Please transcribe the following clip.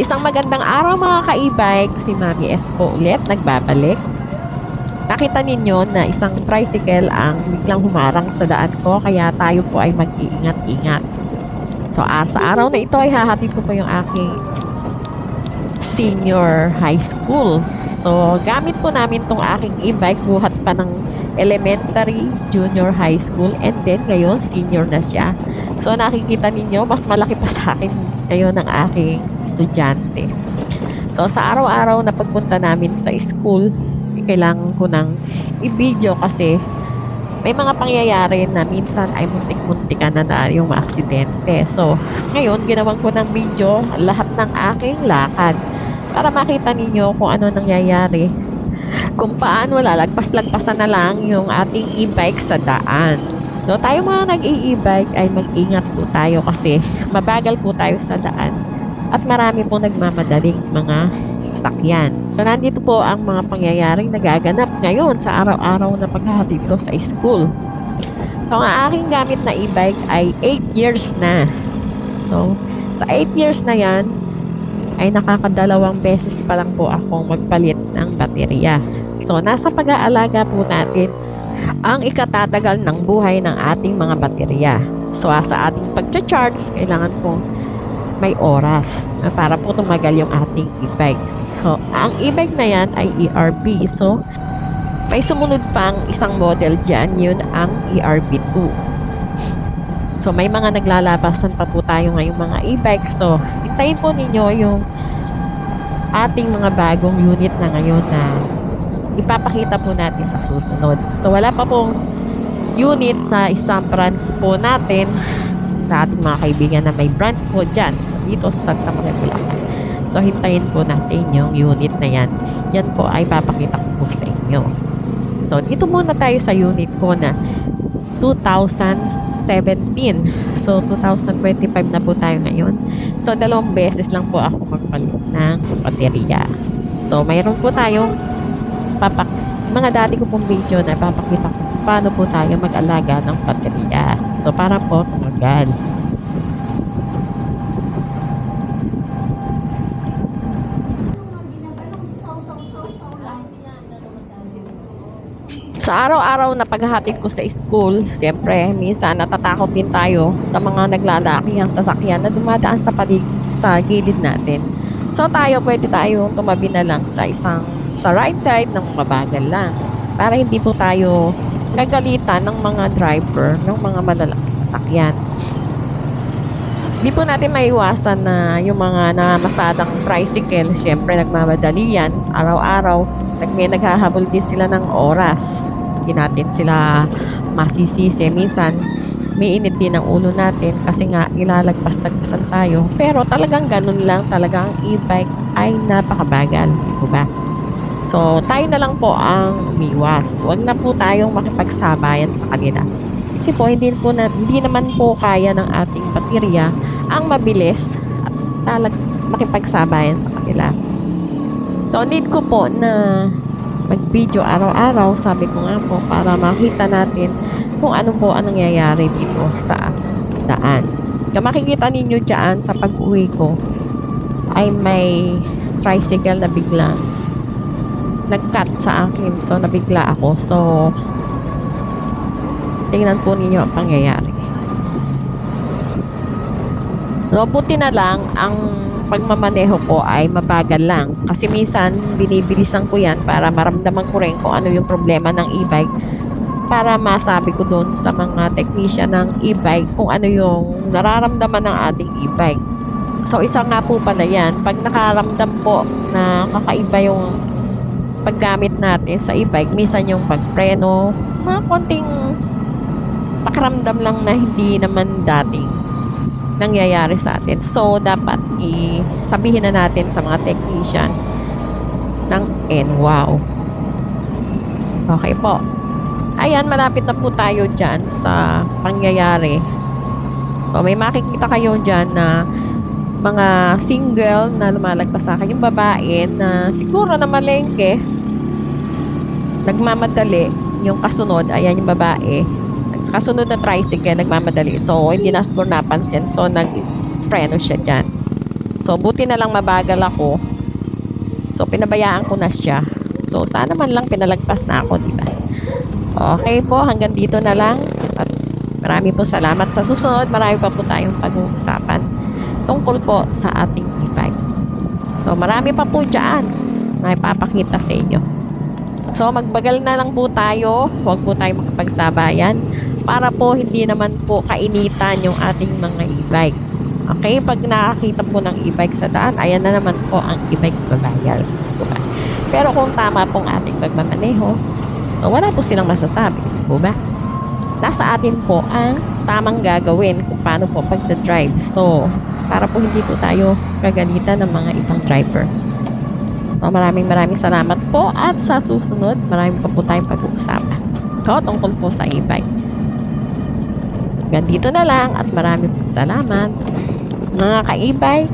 Isang magandang araw mga ka-e-bike, si Mami S po ulit nagbabalik. Nakita ninyo na isang tricycle ang biglang humarang sa daan ko kaya tayo po ay mag-iingat-ingat. So ah, sa araw na ito ay hahatid ko po yung aking senior high school. So gamit po namin tong aking e-bike buhat pa ng elementary, junior high school and then ngayon senior na siya. So nakikita ninyo mas malaki pa sa akin ngayon ng aking estudyante. So sa araw-araw na pagpunta namin sa school, kailangan ko ng i-video kasi may mga pangyayari na minsan ay muntik-muntikan na na yung aksidente. So, ngayon, ginawan ko ng video lahat ng aking lakad para makita ninyo kung ano nangyayari. Kung paano lalagpas-lagpasan na lang yung ating e-bike sa daan. So, tayo mga nag-e-bike ay mag-ingat po tayo kasi mabagal po tayo sa daan at marami pong nagmamadaling mga sakyan. So, nandito po ang mga pangyayaring nagaganap ngayon sa araw-araw na paghahatid ko sa school. So, ang aking gamit na e-bike ay 8 years na. So, sa 8 years na yan, ay nakakadalawang beses pa lang po akong magpalit ng baterya. So, nasa pag-aalaga po natin ang ikatatagal ng buhay ng ating mga baterya. So, ah, sa ating pag-charge, kailangan po may oras para po tumagal yung ating e-bike. So, ang e-bike na yan ay ERB. So, may sumunod pang isang model dyan, yun ang E ERB2. So, may mga naglalabasan pa po tayo ngayong mga e-bike. So, hintayin po ninyo yung ating mga bagong unit na ngayon na ipapakita po natin sa susunod. So, wala pa pong unit sa isang branch po natin sa ating mga kaibigan na may branch po dyan dito sa Santa Bulacan. So, hintayin po natin yung unit na yan. Yan po ay papakita ko po sa inyo. So, dito muna tayo sa unit ko na 2017. So, 2025 na po tayo ngayon. So, dalawang beses lang po ako magpalit ng baterya. So, mayroon po tayong papak mga dati ko pong video na papakita ko paano po tayo mag-alaga ng baterya. So, para po tumagal. Sa araw-araw na paghahatid ko sa school, siyempre, minsan natatakot din tayo sa mga naglalakihang sasakyan na dumadaan sa palig sa gilid natin. So tayo, pwede tayong tumabi na lang sa isang, sa right side ng mabagal lang. Para hindi po tayo nagalitan ng mga driver ng mga malalaking sasakyan. Hindi po natin maiwasan na yung mga namasadang tricycle, siyempre nagmamadali yan, araw-araw, may naghahabol din sila ng oras. Hindi natin sila masisisi. Minsan, may init din ang ulo natin kasi nga ilalagpas-lagpasan tayo. Pero talagang ganun lang, talagang e-bike ay napakabagal. Di ba? So, tayo na lang po ang umiwas. Huwag na po tayong makipagsabayan sa kanila. Kasi po, hindi, po na, hindi naman po kaya ng ating baterya ang mabilis at talag makipagsabayan sa kanila. So, need ko po na mag-video araw-araw, sabi ko nga po, para makita natin kung ano po ang nangyayari dito sa daan. Kung makikita ninyo dyan sa pag-uwi ko, ay may tricycle na biglang nag-cut sa akin. So, nabigla ako. So, tingnan po ninyo ang pangyayari. So, buti na lang, ang pagmamaneho ko ay mabagal lang. Kasi minsan, binibilisan ko yan para maramdaman ko rin kung ano yung problema ng e-bike para masabi ko doon sa mga technician ng e-bike kung ano yung nararamdaman ng ating e-bike. So, isa nga po pala yan. Pag nakaramdam po na kakaiba yung paggamit natin sa e-bike, minsan yung pagpreno, mga konting pakaramdam lang na hindi naman dating nangyayari sa atin. So, dapat i-sabihin na natin sa mga technician ng NWOW. Okay po. Ayan, malapit na po tayo dyan sa pangyayari. So, may makikita kayo dyan na mga single na lumalagpas sa akin. Yung babae na siguro na malengke, nagmamadali. Yung kasunod, ayan yung babae. Kasunod na tricycle, nagmamadali. So, hindi na siguro napansin. So, nag-preno siya dyan. So, buti na lang mabagal ako. So, pinabayaan ko na siya. So, sana man lang pinalagpas na ako, di ba? Okay po, hanggang dito na lang. At marami po salamat. Sa susunod, marami pa po tayong pag-uusapan tungkol po sa ating e-bike. So, marami pa po dyan na ipapakita sa inyo. So, magbagal na lang po tayo. Huwag po tayo makapagsabayan para po hindi naman po kainitan yung ating mga e-bike. Okay, pag nakakita po ng e-bike sa daan, ayan na naman po ang e-bike babayal. Diba? Pero kung tama pong ating pagmamaneho, wala po silang masasabi. Diba? Nasa atin po ang tamang gagawin kung paano po pagda-drive. So, para po hindi po tayo kagalitan ng mga ibang driver. So, maraming maraming salamat po at sa susunod, marami pa po tayong pag-uusapan. So, tungkol po sa e-bike. Hanggang dito na lang at marami pong salamat. Mga ka-e-bike,